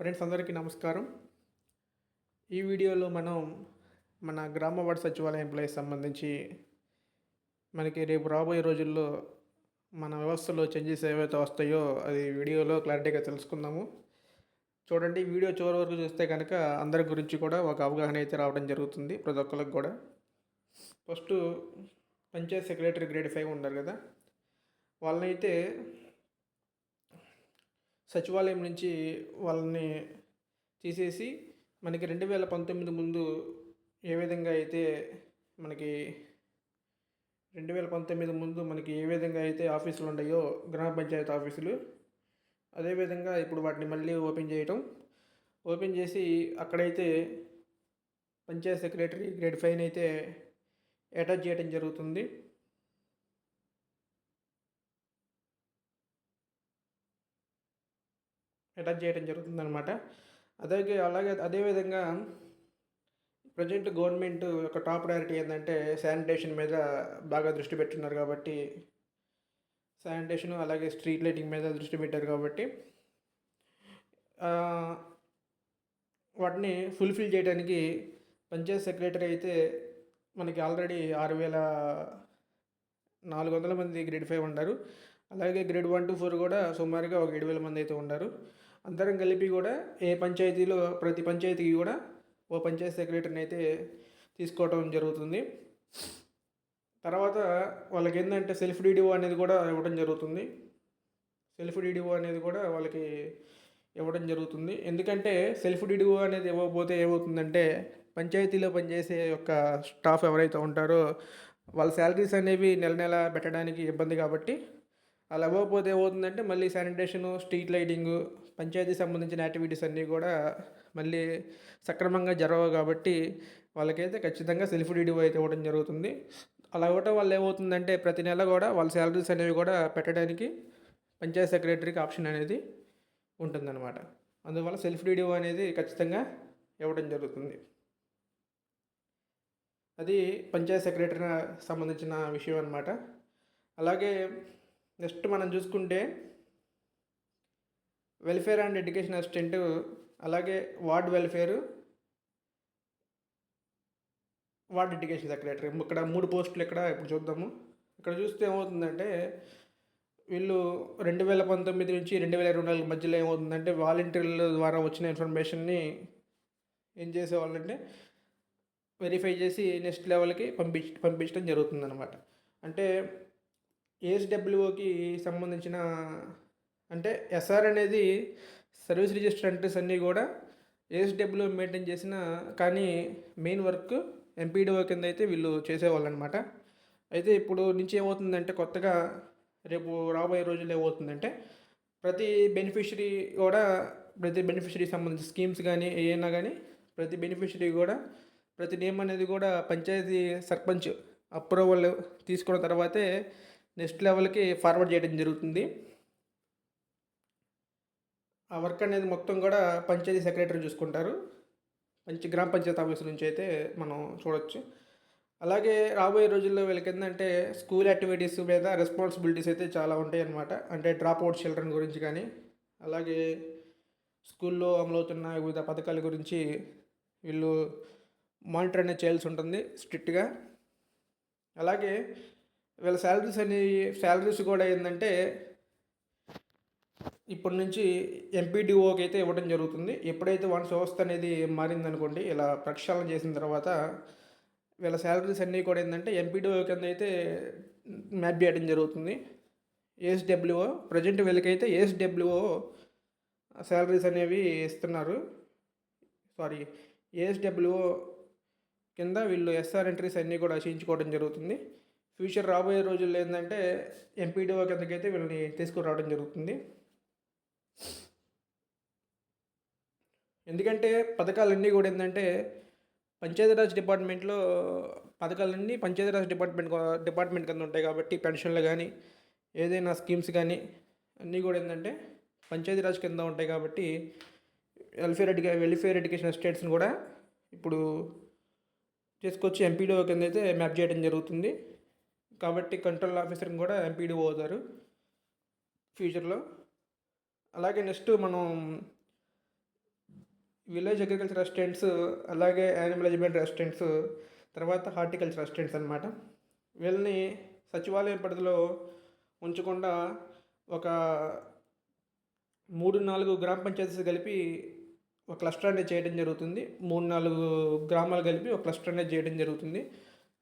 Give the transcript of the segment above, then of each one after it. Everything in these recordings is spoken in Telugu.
ఫ్రెండ్స్ అందరికీ నమస్కారం. ఈ వీడియోలో మనం మన గ్రామ వార్డు సచివాలయ ఎంప్లాయీస్ సంబంధించి మనకి రేపు రాబోయే రోజుల్లో మన వ్యవస్థలో చేంజెస్ ఏవైతే వస్తాయో అది వీడియోలో క్లారిటీగా తెలుసుకుందాము. చూడండి వీడియో చివరి వరకు చూస్తే కనుక అందరి గురించి కూడా ఒక అవగాహన అయితే రావడం జరుగుతుంది ప్రతి ఒక్కరికి కూడా. First panchayat secretary grade five ఉన్నారు కదా. వాళ్ళనైతే సచివాలయం నుంచి వాళ్ళని తీసేసి మనకి రెండు వేల పంతొమ్మిది ముందు ఏ విధంగా అయితే మనకి రెండు వేల పంతొమ్మిది ముందు మనకి ఏ విధంగా అయితే ఆఫీసులు ఉన్నాయో గ్రామ పంచాయతీ ఆఫీసులు అదేవిధంగా ఇప్పుడు వాటిని మళ్ళీ ఓపెన్ చేయటం. ఓపెన్ చేసి అక్కడైతే పంచాయత్ సెక్రటరీ గ్రేడ్ ఫైవ్ అయితే అటాచ్ చేయడం జరుగుతుంది. అటాచ్ చేయడం జరుగుతుందన్నమాట. అదే అలాగే అదేవిధంగా ప్రజెంట్ గవర్నమెంట్ యొక్క టాప్ ప్రయారిటీ ఏంటంటే శానిటేషన్ మీద బాగా దృష్టి పెట్టున్నారు కాబట్టి శానిటేషన్ అలాగే స్ట్రీట్ లైటింగ్ మీద దృష్టి పెట్టారు కాబట్టి వాటిని ఫుల్ఫిల్ చేయడానికి పంచాయత్ సెక్రటరీ అయితే మనకి ఆల్రెడీ ఆరు వేల నాలుగు వందల మంది గ్రేడ్ ఫైవ్ ఉన్నారు. అలాగే గ్రేడ్ వన్ టు ఫోర్ కూడా సుమారుగా ఒక ఏడు వేల మంది అయితే ఉన్నారు. అందరం కలిపి కూడా ఏ పంచాయతీలో ప్రతి పంచాయతీకి కూడా ఓ పంచాయతీ సెక్రటరీని అయితే తీసుకోవడం జరుగుతుంది. తర్వాత వాళ్ళకి ఏంటంటే సెల్ఫ్ డీడీఓ అనేది కూడా ఇవ్వడం జరుగుతుంది. సెల్ఫ్ డీడీఓ అనేది కూడా వాళ్ళకి ఇవ్వడం జరుగుతుంది. ఎందుకంటే సెల్ఫ్ డీడీఓ అనేది ఇవ్వకపోతే ఏమవుతుందంటే పంచాయతీలో పనిచేసే యొక్క స్టాఫ్ ఎవరైతే ఉంటారో వాళ్ళ శాలరీస్ అనేవి నెల నెల పెట్టడానికి ఇబ్బంది కాబట్టి అలా ఇవ్వకపోతే ఏమవుతుందంటే మళ్ళీ శానిటేషను స్ట్రీట్ లైటింగు పంచాయతీ సంబంధించిన యాక్టివిటీస్ అన్నీ కూడా మళ్ళీ సక్రమంగా జరగవు కాబట్టి వాళ్ళకైతే ఖచ్చితంగా సెల్ఫ్ డీడీ అయితే ఇవ్వడం జరుగుతుంది. అలా ఇవ్వటం వల్ల ఏమవుతుందంటే ప్రతి నెల కూడా వాళ్ళ శాలరీస్ అనేవి కూడా పెట్టడానికి పంచాయత్ సెక్రటరీకి ఆప్షన్ అనేది ఉంటుందన్నమాట. అందువల్ల సెల్ఫ్ డీడీ అనేది ఖచ్చితంగా ఇవ్వడం జరుగుతుంది. అది పంచాయత్ సెక్రటరీ సంబంధించిన విషయం అనమాట అలాగే నెక్స్ట్ మనం చూసుకుంటే వెల్ఫేర్ అండ్ ఎడ్యుకేషన్ అసిస్టెంట్ అలాగే ward welfare ward education secretary. ఇక్కడ మూడు పోస్టులు ఇక్కడ ఇప్పుడు చూద్దాము. ఇక్కడ చూస్తే ఏమవుతుందంటే వీళ్ళు రెండు వేల పంతొమ్మిది నుంచి రెండు వేల ఇరవై నాలుగు మధ్యలో ఏమవుతుందంటే వాలంటీర్ల ద్వారా వచ్చిన ఇన్ఫర్మేషన్ని ఏం చేసేవాళ్ళంటే వెరిఫై చేసి నెక్స్ట్ లెవెల్కి పంపించ పంపించడం జరుగుతుందన్నమాట. అంటే ఏఎస్డబ్ల్యూఓకి సంబంధించిన అంటే ఎస్ఆర్ అనేది సర్వీస్ రిజిస్టర్ ఎంట్రీస్ అన్నీ కూడా ఏఎస్డబ్ల్యూ మెయింటైన్ చేసిన కానీ మెయిన్ వర్క్ ఎంపీడీఓ కింద అయితే వీళ్ళు చేసేవాళ్ళు అనమాట అయితే ఇప్పుడు నుంచి ఏమవుతుందంటే కొత్తగా రేపు రాబోయే రోజుల్లో ఏమవుతుందంటే ప్రతి బెనిఫిషరీ కూడా ప్రతి బెనిఫిషరీ సంబంధించిన స్కీమ్స్ కానీ ఏమైనా కానీ ప్రతి బెనిఫిషరీ కూడా ప్రతి నేమ్ అనేది కూడా పంచాయతీ సర్పంచ్ అప్రూవల్ తీసుకున్న తర్వాతే నెక్స్ట్ లెవెల్కి ఫార్వర్డ్ చేయడం జరుగుతుంది. ఆ వర్క్ అనేది మొత్తం కూడా పంచాయతీ సెక్రటరీ చూసుకుంటారు. పంచ గ్రామ పంచాయతీ ఆఫీస్ నుంచి అయితే మనం చూడొచ్చు. అలాగే రాబోయే రోజుల్లో వీళ్ళకి ఏంటంటే స్కూల్ యాక్టివిటీస్ మీద రెస్పాన్సిబిలిటీస్ అయితే చాలా ఉంటాయి అన్నమాట అంటే డ్రాప్ అవుట్ చిల్డ్రన్ గురించి కానీ అలాగే స్కూల్లో అమలవుతున్న వివిధ పథకాల గురించి వీళ్ళు మానిటర్ అనేది చేయాల్సి ఉంటుంది స్ట్రిక్ట్గా. అలాగే వీళ్ళ శాలరీస్ అనేవి శాలరీస్ కూడా ఏంటంటే ఇప్పటి నుంచి ఎంపీడీఓకి అయితే ఇవ్వడం జరుగుతుంది. ఎప్పుడైతే వన్ వ్యవస్థ అనేది మారిందనుకోండి ఇలా ప్రక్షాళన చేసిన తర్వాత వీళ్ళ శాలరీస్ అన్నీ కూడా ఏంటంటే ఎంపీడీఓ కింద అయితే మ్యాప్ చేయడం జరుగుతుంది. ఏఎస్డబ్ల్యూఓ ప్రజెంట్ వీళ్ళకైతే ఏఎస్డబ్ల్యూఓ శాలరీస్ అనేవి ఇస్తున్నారు. సారీ ఏఎస్డబ్ల్యూఓ కింద వీళ్ళు ఎస్ఆర్ ఎంట్రీస్ అన్నీ కూడా చేయించుకోవడం జరుగుతుంది. ఫ్యూచర్ రాబోయే రోజుల్లో ఏంటంటే ఎంపీడీఓ కిందకైతే వీళ్ళని తీసుకురావడం జరుగుతుంది. ఎందుకంటే పథకాలన్నీ కూడా ఏంటంటే పంచాయతీరాజ్ డిపార్ట్మెంట్లో పథకాలన్నీ పంచాయతీరాజ్ డిపార్ట్మెంట్ డిపార్ట్మెంట్ కింద ఉంటాయి కాబట్టి పెన్షన్లు కానీ ఏదైనా స్కీమ్స్ కానీ అన్నీ కూడా ఏంటంటే పంచాయతీరాజ్ కింద ఉంటాయి కాబట్టి వెల్ఫేర్ ఎడ్యుకే వెల్ఫేర్ ఎడ్యుకేషన్ స్టేట్స్ని కూడా ఇప్పుడు తీసుకొచ్చి ఎంపీడీఓ కింద అయితే మ్యాప్ చేయడం జరుగుతుంది. కాబట్టి కంట్రోల్ ఆఫీసర్ని కూడా ఎంపీడీఓ అవుతారు. ఫ్యూచర్లో అలాగే నెక్స్ట్ మనం విలేజ్ అగ్రికల్చర్ రెస్టారెంట్స్ అలాగే యానిమల్ హస్బెండరీ తర్వాత హార్టికల్చర్ రెస్టారెంట్స్ అనమాట వీళ్ళని సచివాలయం పరిధిలో ఉంచకుండా ఒక మూడు నాలుగు గ్రామ పంచాయతీస్ కలిపి ఒక క్లస్టర్ అనేది చేయడం జరుగుతుంది. మూడు నాలుగు గ్రామాలు కలిపి ఒక క్లస్టర్ అనేది చేయడం జరుగుతుంది.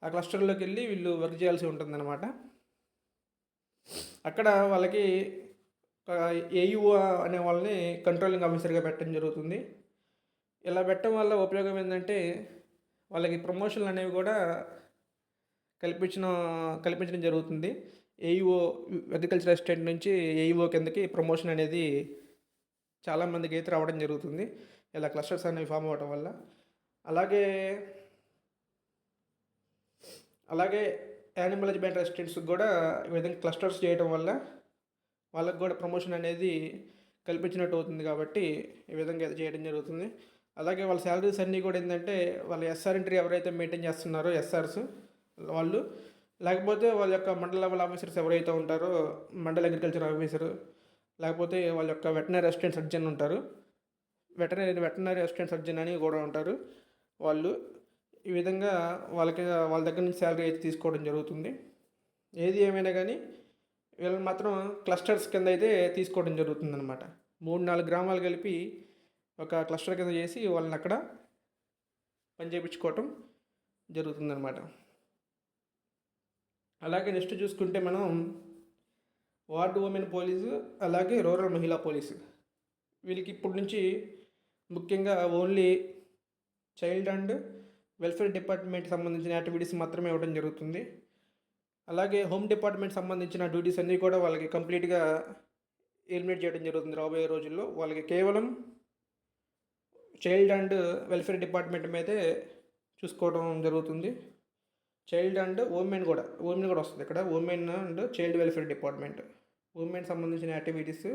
ఆ క్లస్టర్లోకి వెళ్ళి వీళ్ళు వర్క్ చేయాల్సి ఉంటుందన్నమాట. అక్కడ వాళ్ళకి ఏయూ అనే వాళ్ళని కంట్రోలింగ్ ఆఫీసర్గా పెట్టడం జరుగుతుంది. ఇలా పెట్టడం వల్ల ఉపయోగం ఏంటంటే వాళ్ళకి ప్రమోషన్లు అనేవి కూడా కల్పించిన కల్పించడం జరుగుతుంది. ఏఈఓ అగ్రికల్చర్ అసిస్టెంట్ నుంచి ఏఈఓ కిందకి ప్రమోషన్ అనేది చాలామందికి అయితే రావడం జరుగుతుంది. ఇలా క్లస్టర్స్ అనేవి ఫామ్ అవ్వడం వల్ల. అలాగే అలాగే యానిమల్ హస్బెండరీ అసిస్టెంట్స్కి కూడా ఈ విధంగా క్లస్టర్స్ చేయడం వల్ల వాళ్ళకి కూడా ప్రమోషన్ అనేది కల్పించినట్టు అవుతుంది కాబట్టి ఈ విధంగా చేయడం జరుగుతుంది. అలాగే వాళ్ళ శాలరీస్ అన్నీ కూడా ఏంటంటే వాళ్ళ ఎస్ఆర్ ఎంట్రీ ఎవరైతే మెయింటైన్ చేస్తున్నారో ఎస్ఆర్స్ వాళ్ళు లేకపోతే వాళ్ళ యొక్క మండల లెవెల్ ఆఫీసర్స్ ఎవరైతే ఉంటారో మండల అగ్రికల్చర్ ఆఫీసరు లేకపోతే వాళ్ళ యొక్క వెటనరీ అసిస్టెంట్ సర్జన్ ఉంటారు. వెటనరీ వెటనరీ అసిస్టెంట్ సర్జన్ అని కూడా ఉంటారు. వాళ్ళు ఈ విధంగా వాళ్ళకి వాళ్ళ దగ్గర నుంచి శాలరీ అయితే తీసుకోవడం జరుగుతుంది. ఏది ఏమైనా కానీ వీళ్ళని మాత్రం క్లస్టర్స్ కింద అయితే తీసుకోవడం జరుగుతుంది అనమాట మూడు నాలుగు గ్రామాలు కలిపి ఒక క్లస్టర్ కింద చేసి వాళ్ళని అక్కడ పని చేయించుకోవటం జరుగుతుందనమాట అలాగే నెక్స్ట్ చూసుకుంటే మనం వార్డు ఉమెన్ పోలీసు అలాగే రూరల్ మహిళా పోలీసు. వీళ్ళకి ఇప్పటి నుంచి ముఖ్యంగా only child and welfare department సంబంధించిన యాక్టివిటీస్ మాత్రమే ఇవ్వడం జరుగుతుంది. అలాగే హోమ్ డిపార్ట్మెంట్ సంబంధించిన డ్యూటీస్ అన్నీ కూడా వాళ్ళకి కంప్లీట్గా ఎలిమినేట్ చేయడం జరుగుతుంది రాబోయే రోజుల్లో. వాళ్ళకి కేవలం చైల్డ్ అండ్ వెల్ఫేర్ డిపార్ట్మెంట్ మీదే చూసుకోవడం జరుగుతుంది. చైల్డ్ అండ్ ఉమెన్ కూడా ఉమెన్ కూడా వస్తుంది ఇక్కడ. Women and child welfare department women సంబంధించిన యాక్టివిటీస్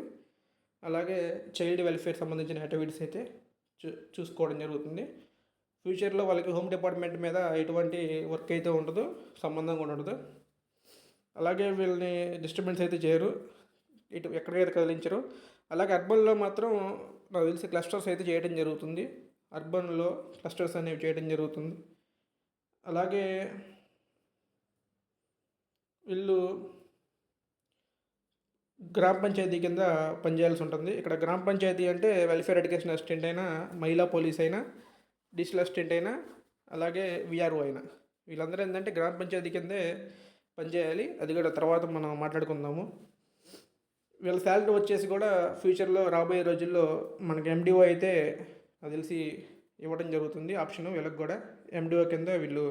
అలాగే చైల్డ్ వెల్ఫేర్ సంబంధించిన యాక్టివిటీస్ అయితే చూ చూసుకోవడం జరుగుతుంది. ఫ్యూచర్లో వాళ్ళకి హోమ్ డిపార్ట్మెంట్ మీద ఎటువంటి వర్క్ అయితే ఉండదు సంబంధం కూడా ఉండదు. అలాగే వీళ్ళని డిస్టర్బెన్స్ అయితే చేయరు. ఇటు ఎక్కడికైతే కదిలించరు. అలాగే అర్బన్లో మాత్రం నాకు తెలిసి క్లస్టర్స్ అయితే చేయడం జరుగుతుంది. అర్బన్లో క్లస్టర్స్ అనేవి చేయడం జరుగుతుంది. అలాగే వీళ్ళు గ్రామ పంచాయతీ కింద పనిచేయాల్సి ఉంటుంది. ఇక్కడ గ్రామ పంచాయతీ అంటే వెల్ఫేర్ ఎడ్యుకేషన్ అసిస్టెంట్ అయినా మహిళా పోలీస్ అయినా డిజిటల్ అసిస్టెంట్ అయినా అలాగే విఆర్ఓ అయినా. వీళ్ళందరూ ఏంటంటే గ్రామ పంచాయతీ కిందే పనిచేయాలి అది కూడా తర్వాత మనం మాట్లాడుకుందాము. వీళ్ళ శాలరీ వచ్చేసి కూడా ఫ్యూచర్లో రాబోయే రోజుల్లో మనకి ఎండిఓ అయితే అది తెలిసి ఇవ్వడం జరుగుతుంది. ఆప్షన్ వీళ్ళకి కూడా ఎండిఓ కింద వీళ్ళు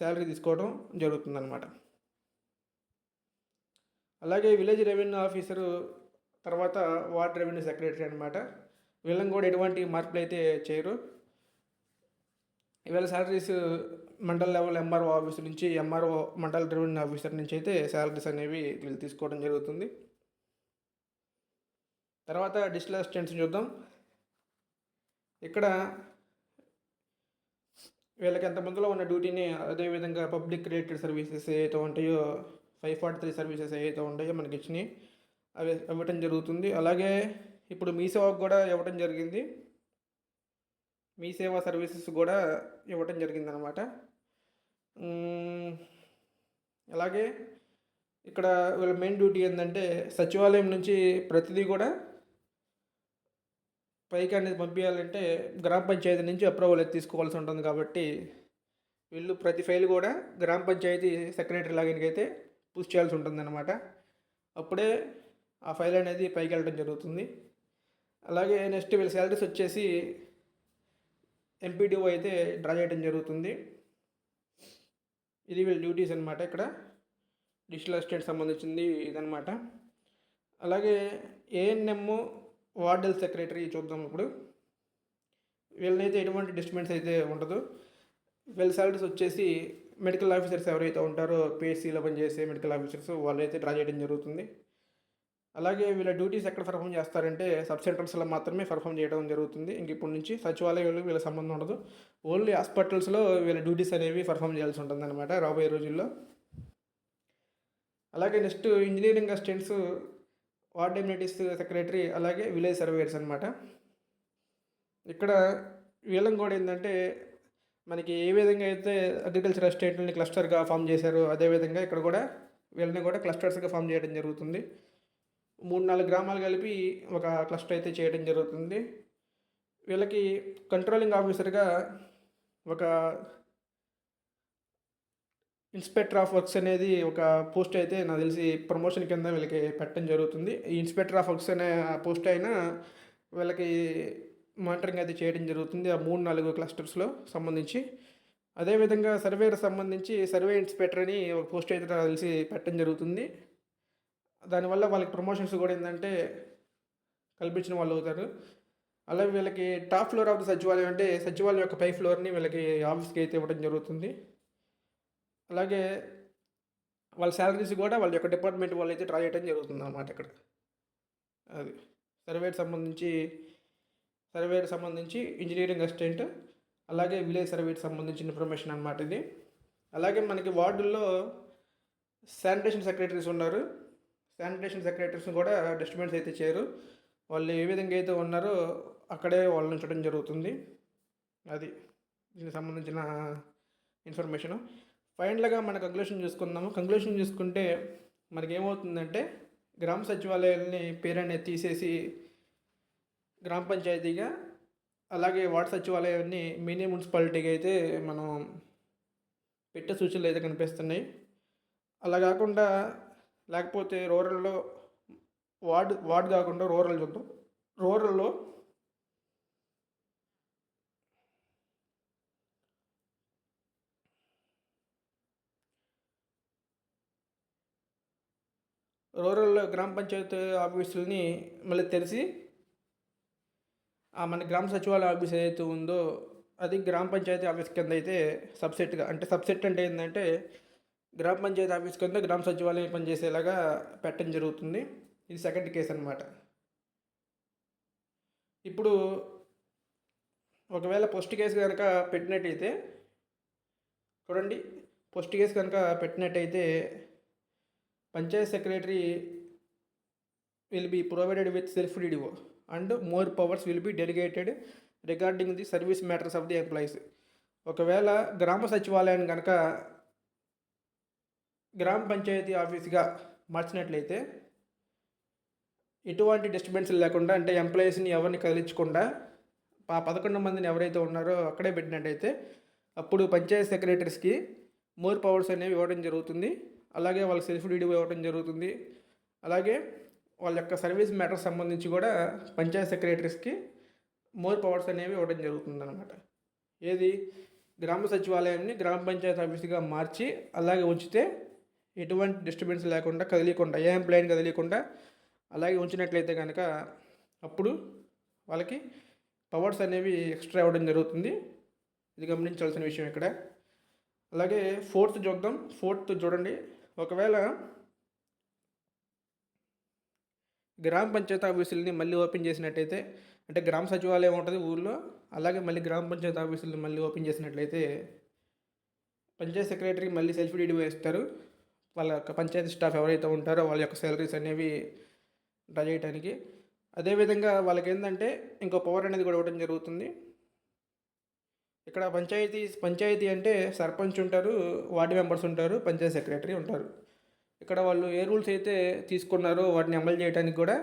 శాలరీ తీసుకోవడం జరుగుతుందన్నమాట. అలాగే విలేజ్ రెవెన్యూ ఆఫీసరు తర్వాత వార్డ్ రెవెన్యూ సెక్రటరీ అనమాట వీళ్ళని కూడా ఎటువంటి మార్పులు అయితే చేయరు. ఇవాళ salaries mandal level MRO officer నుంచి ఎంఆర్ఓ మండల్ రెవెన్యూ ఆఫీసర్ నుంచి అయితే శాలరీస్ అనేవి వీళ్ళు తీసుకోవడం జరుగుతుంది. తర్వాత డిజిటల్ అసిస్టెంట్స్ చూద్దాం. ఇక్కడ వీళ్ళకి ఎంతమందిలో ఉన్న డ్యూటీని అదేవిధంగా పబ్లిక్ రిలేటెడ్ సర్వీసెస్ ఏవైతే ఉంటాయో ఫైవ్ ఫార్టీ త్రీ సర్వీసెస్ ఏవైతే ఉంటాయో మనకి ఇచ్చినాయి అవి ఇవ్వటం జరుగుతుంది. అలాగే ఇప్పుడు మీ సేవకు కూడా ఇవ్వటం జరిగింది. మీ సేవా సర్వీసెస్ కూడా ఇవ్వటం జరిగింది అనమాట అలాగే ఇక్కడ వీళ్ళ మెయిన్ డ్యూటీ ఏంటంటే సచివాలయం నుంచి ప్రతిదీ కూడా పైకి అనేది పంపించాలంటే గ్రామ పంచాయతీ నుంచి అప్రూవల్ అయితే తీసుకోవాల్సి ఉంటుంది కాబట్టి వీళ్ళు ప్రతి ఫైల్ కూడా గ్రామ పంచాయతీ సెక్రటరీ లాగిన్కి అయితే పుష్ చేయాల్సి ఉంటుందన్నమాట. అప్పుడే ఆ ఫైల్ అనేది పైకి వెళ్ళడం జరుగుతుంది. అలాగే నెక్స్ట్ వీళ్ళ శాలరీస్ వచ్చేసి ఎంపీడీఓ అయితే డ్రా చేయడం జరుగుతుంది. ఇది వీళ్ళ డ్యూటీస్ అనమాట ఇక్కడ. డిజిటల్ అసిస్టెంట్ సంబంధించింది ఇదనమాట అలాగే ఏఎన్ఎం వార్డెల్ సెక్రటరీ చూద్దాం ఇప్పుడు. వీళ్ళనైతే ఎటువంటి డిస్టర్బెన్స్ అయితే ఉండదు. వీళ్ళ సాలరీస్ వచ్చేసి మెడికల్ ఆఫీసర్స్ ఎవరైతే ఉంటారో పిఎస్సీలో పనిచేసే మెడికల్ ఆఫీసర్స్ వాళ్ళైతే డ్రా చేయడం జరుగుతుంది. అలాగే వీళ్ళ డ్యూటీస్ ఎక్కడ పర్ఫామ్ చేస్తారంటే సబ్ సెంటర్స్లో మాత్రమే పర్ఫామ్ చేయడం జరుగుతుంది. ఇంక ఇప్పటి నుంచి సచివాలయాలు వీళ్ళ సంబంధం ఉండదు. ఓన్లీ హాస్పిటల్స్లో వీళ్ళ డ్యూటీస్ అనేవి పర్ఫామ్ చేయాల్సి ఉంటుంది అనమాట రాబోయే రోజుల్లో. అలాగే next engineering assistants ward amenities secretary అలాగే విలేజ్ సర్వేయర్స్ అనమాట ఇక్కడ వీళ్ళం కూడా ఏంటంటే మనకి ఏ విధంగా అయితే అగ్రికల్చర్ ఎస్టేట్ని క్లస్టర్గా ఫామ్ చేశారో అదేవిధంగా ఇక్కడ కూడా వీళ్ళని కూడా క్లస్టర్స్గా ఫామ్ చేయడం జరుగుతుంది. మూడు నాలుగు గ్రామాలు కలిపి ఒక క్లస్టర్ అయితే చేయడం జరుగుతుంది. వీళ్ళకి కంట్రోలింగ్ ఆఫీసర్గా ఒక ఇన్స్పెక్టర్ ఆఫ్ వర్క్స్ అనేది ఒక పోస్ట్ అయితే నాకు తెలిసి ప్రమోషన్ కింద వీళ్ళకి పెట్టడం జరుగుతుంది. ఈ ఇన్స్పెక్టర్ ఆఫ్ వర్క్స్ అనే పోస్ట్ అయినా వీళ్ళకి మానిటరింగ్ అయితే చేయడం జరుగుతుంది ఆ మూడు నాలుగు క్లస్టర్స్లో సంబంధించి. అదేవిధంగా సర్వేకి సంబంధించి సర్వే ఇన్స్పెక్టర్ అని ఒక పోస్ట్ అయితే నాకు తెలిసి పెట్టడం జరుగుతుంది. దానివల్ల వాళ్ళకి ప్రమోషన్స్ కూడా ఏంటంటే కల్పించిన వాళ్ళు అవుతారు. అలాగే వీళ్ళకి టాప్ ఫ్లోర్ ఆఫ్ ద సచివాలయం అంటే సచివాలయం యొక్క పై ఫ్లోర్ని వీళ్ళకి ఆఫీస్కి అయితే ఇవ్వడం జరుగుతుంది. అలాగే వాళ్ళ శాలరీస్ కూడా వాళ్ళ యొక్క డిపార్ట్మెంట్ వాళ్ళు అయితే ట్రై చేయడం జరుగుతుంది అన్నమాట ఇక్కడ. అది సర్వేకి సంబంధించి సర్వేకి సంబంధించి ఇంజనీరింగ్ అసిస్టెంట్ అలాగే విలేజ్ సర్వేకి సంబంధించిన ఇన్ఫర్మేషన్ అనమాట ఇది. అలాగే మనకి వార్డుల్లో శానిటేషన్ సెక్రటరీస్ ఉన్నారు. శానిటేషన్ సెక్రటరీస్ కూడా డిస్టర్బెన్స్ అయితే చేయరు వాళ్ళు ఏ విధంగా అయితే ఉన్నారో అక్కడే వాళ్ళని ఉంచడం జరుగుతుంది. అది దీనికి సంబంధించిన ఇన్ఫర్మేషను. ఫైనల్గా మన కంక్లూషన్ చూసుకుందాము. కంక్లూషన్ చూసుకుంటే మనకి ఏమవుతుందంటే గ్రామ సచివాలయాలని పేరు అనేది తీసేసి గ్రామ పంచాయతీగా అలాగే వార్డు సచివాలయాన్ని మినీ మున్సిపాలిటీగా అయితే మనం పెట్టే సూచనలు అయితే కనిపిస్తున్నాయి. అలా కాకుండా లేకపోతే రూరల్లో వార్డు వార్డు కాకుండా రూరల్ చూద్దాం. రూరల్లో రూరల్ గ్రామ పంచాయతీ ఆఫీసులని మళ్ళీ తెరిచి ఆ మన గ్రామ సచివాలయ ఆఫీస్ ఏదైతే ఉందో అది గ్రామ పంచాయతీ ఆఫీస్ కింద అయితే సబ్సెట్గా అంటే సబ్సెట్ అంటే ఏంటంటే గ్రామ పంచాయతీ ఆఫీస్ కింద గ్రామ సచివాలయం పనిచేసేలాగా పెట్టడం జరుగుతుంది. ఇది సెకండ్ కేసు అనమాట ఇప్పుడు ఒకవేళ పోస్ట్ కేసు కనుక పెట్టినట్టయితే చూడండి పోస్ట్ కేసు కనుక పెట్టినట్టయితే panchayat secretary will be provided with self DDO and more powers will be delegated regarding the service matters of the employees ఒకవేళ గ్రామ సచివాలయాన్ని కనుక గ్రామ పంచాయతీ ఆఫీస్గా మార్చినట్లయితే ఎటువంటి డిస్టర్బెన్స్ లేకుండా అంటే ఎంప్లాయీస్ని ఎవరిని కదిలించకుండా ఆ పదకొండు మందిని ఎవరైతే ఉన్నారో అక్కడే పెట్టినట్టయితే అప్పుడు పంచాయతీ సెక్రటరీస్కి మోర్ పవర్స్ అనేవి ఇవ్వడం జరుగుతుంది. అలాగే వాళ్ళకి సెల్ఫ్ డ్యూటీ ఇవ్వడం జరుగుతుంది. అలాగే వాళ్ళ యొక్క సర్వీస్ మ్యాటర్ సంబంధించి కూడా పంచాయత్ సెక్రటరీస్కి మోర్ పవర్స్ అనేవి ఇవ్వడం జరుగుతుంది అనమాట ఏది? గ్రామ సచివాలయాన్ని గ్రామ పంచాయతీ ఆఫీస్గా మార్చి అలాగే ఉంచితే ఎటువంటి డిస్టర్బెన్స్ లేకుండా కదిలియకుండా ఏ ఎంప్లాయీని కదిలియకుండా అలాగే ఉంచినట్లయితే కనుక అప్పుడు వాళ్ళకి పవర్స్ అనేవి ఎక్స్ట్రా ఇవ్వడం జరుగుతుంది. ఇది గమనించాల్సిన విషయం ఇక్కడ. అలాగే ఫోర్త్ చూద్దాం ఫోర్త్ చూడండి. ఒకవేళ గ్రామ పంచాయతీ ఆఫీసులని మళ్ళీ ఓపెన్ చేసినట్టయితే అంటే గ్రామ సచివాలయం ఉంటుంది ఊళ్ళో అలాగే మళ్ళీ గ్రామ పంచాయతీ ఆఫీసులు మళ్ళీ ఓపెన్ చేసినట్లయితే పంచాయత్ సెక్రటరీ మళ్ళీ సెల్ఫ్ డీడీ వేస్తారు వాళ్ళ యొక్క పంచాయతీ స్టాఫ్ ఎవరైతే ఉంటారో వాళ్ళ యొక్క సాలరీస్ అనేవి డ్రా చేయడానికి అదేవిధంగా వాళ్ళకి ఏంటంటే ఇంకో పవర్ అనేది కూడా ఇవ్వడం జరుగుతుంది. ఇక్కడ పంచాయతీ పంచాయతీ అంటే సర్పంచ్ ఉంటారు వార్డు మెంబర్స్ ఉంటారు పంచాయతీ సెక్రటరీ ఉంటారు. ఇక్కడ వాళ్ళు ఏ రూల్స్ అయితే తీసుకున్నారో వాటిని అమలు చేయడానికి కూడా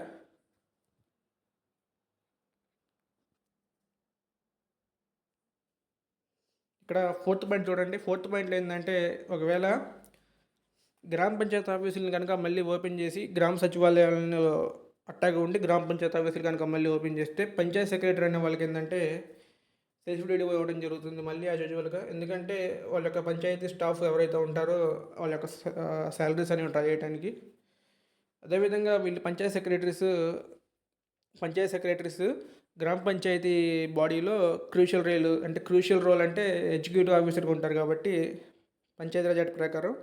ఇక్కడ ఫోర్త్ పాయింట్ చూడండి. ఫోర్త్ పాయింట్లో ఏంటంటే ఒకవేళ గ్రామ పంచాయతీ ఆఫీసులను కనుక మళ్ళీ ఓపెన్ చేసి గ్రామ సచివాలయాలను అట్టాగా ఉండి గ్రామ పంచాయతీ ఆఫీసులు కనుక మళ్ళీ ఓపెన్ చేస్తే పంచాయత్ సెక్రటరీ అనే వాళ్ళకి ఏంటంటే సెల్ఫ్ డీడీ ఇవ్వడం జరుగుతుంది మళ్ళీ యాజ్ యూజువల్గా ఎందుకంటే వాళ్ళ యొక్క పంచాయతీ స్టాఫ్ ఎవరైతే ఉంటారో వాళ్ళ యొక్క శాలరీస్ అనేవి ట్రై చేయడానికి అదేవిధంగా వీళ్ళు పంచాయత్ సెక్రటరీస్ పంచాయత్ సెక్రటరీస్ గ్రామ పంచాయతీ బాడీలో క్రూషియల్ రోల్ అంటే క్రూషియల్ రోల్ అంటే ఎగ్జిక్యూటివ్ ఆఫీసర్గా ఉంటారు కాబట్టి పంచాయతీరాజ్ యాక్ట్ ప్రకారం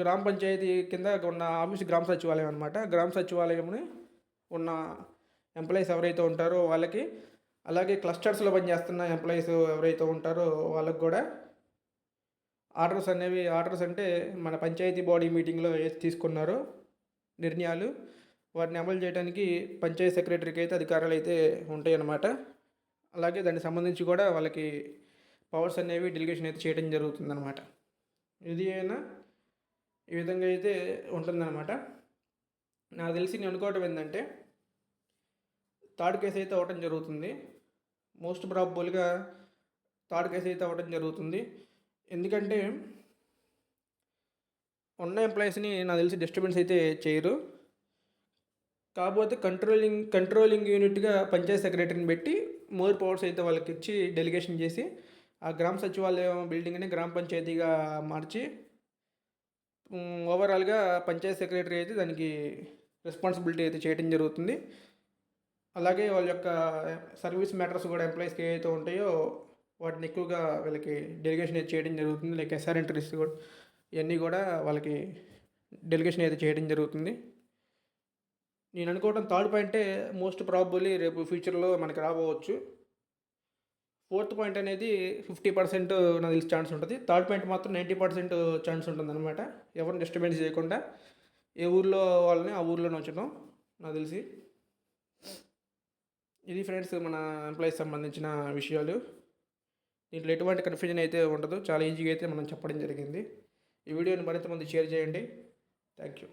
గ్రామ పంచాయతీ కింద ఉన్న ఆఫీస్ గ్రామ సచివాలయం అనమాట గ్రామ సచివాలయంని ఉన్న ఎంప్లాయీస్ ఎవరైతే ఉంటారో వాళ్ళకి అలాగే క్లస్టర్స్లో పనిచేస్తున్న ఎంప్లాయీస్ ఎవరైతే ఉంటారో వాళ్ళకి కూడా ఆర్డర్స్ అనేవి ఆర్డర్స్ అంటే మన పంచాయతీ బాడీ మీటింగ్లో ఏది తీసుకున్నారో నిర్ణయాలు. వాటిని అమలు చేయడానికి పంచాయతీ సెక్రటరీకి అయితే అధికారాలు అయితే ఉంటాయి అన్నమాట. అలాగే దానికి సంబంధించి కూడా వాళ్ళకి పవర్స్ అనేవి డెలిగేషన్ అయితే చేయడం జరుగుతుందన్నమాట. ఇది అయినా ఈ విధంగా అయితే ఉంటుందన్నమాట. నాకు తెలిసి నేను అనుకోవటం ఏంటంటే థర్డ్ కేసు అయితే అవ్వటం జరుగుతుంది. మోస్ట్ ప్రాబుల్గా థర్డ్ కేసు అయితే అవ్వటం జరుగుతుంది. ఎందుకంటే ఉన్న ఎంప్లాయీస్ని నాకు తెలిసి డిస్టర్బెన్స్ అయితే చేయరు. కాకపోతే కంట్రోలింగ్ కంట్రోలింగ్ యూనిట్గా పంచాయత్ సెక్రటరీని పెట్టి మోర్ పవర్స్ అయితే వాళ్ళకి ఇచ్చి డెలిగేషన్ చేసి ఆ గ్రామ సచివాలయం బిల్డింగ్ని గ్రామ పంచాయతీగా మార్చి ఓవరాల్గా పంచాయత్ సెక్రటరీ అయితే దానికి రెస్పాన్సిబిలిటీ అయితే చేయడం జరుగుతుంది. అలాగే వాళ్ళ యొక్క సర్వీస్ మ్యాటర్స్ కూడా ఎంప్లాయీస్కి ఏవైతే ఉంటాయో వాటిని ఎక్కువగా వీళ్ళకి డెలిగేషన్ అయితే చేయడం జరుగుతుంది. లైక్ ఎస్ఆర్ ఎంట్రీస్ కూడా ఇవన్నీ కూడా వాళ్ళకి డెలిగేషన్ అయితే చేయడం జరుగుతుంది. నేను అనుకోవడం థర్డ్ పాయింటే మోస్ట్ ప్రాబబుల్లీ రేపు ఫ్యూచర్లో మనకి రాబోవచ్చు. ఫోర్త్ పాయింట్ అనేది ఫిఫ్టీ పర్సెంట్ నాకు తెలిసి ఛాన్స్ ఉంటుంది. థర్డ్ పాయింట్ మాత్రం నైంటీ పర్సెంట్ ఛాన్స్ ఉంటుంది అనమాట ఎవరిని డిస్టర్బెన్స్ చేయకుండా ఏ ఊర్లో వాళ్ళని ఆ ఊర్లోనే ఉంచడం నాకు తెలిసి. ఇది ఫ్రెండ్స్ మన ఎంప్లాయీస్ సంబంధించిన విషయాలు. దీంట్లో ఎటువంటి కన్ఫ్యూజన్ అయితే ఉండదు. చాలా ఈజీగా అయితే మనం చెప్పడం జరిగింది. ఈ వీడియోని మరింత మంది షేర్ చేయండి. Thank you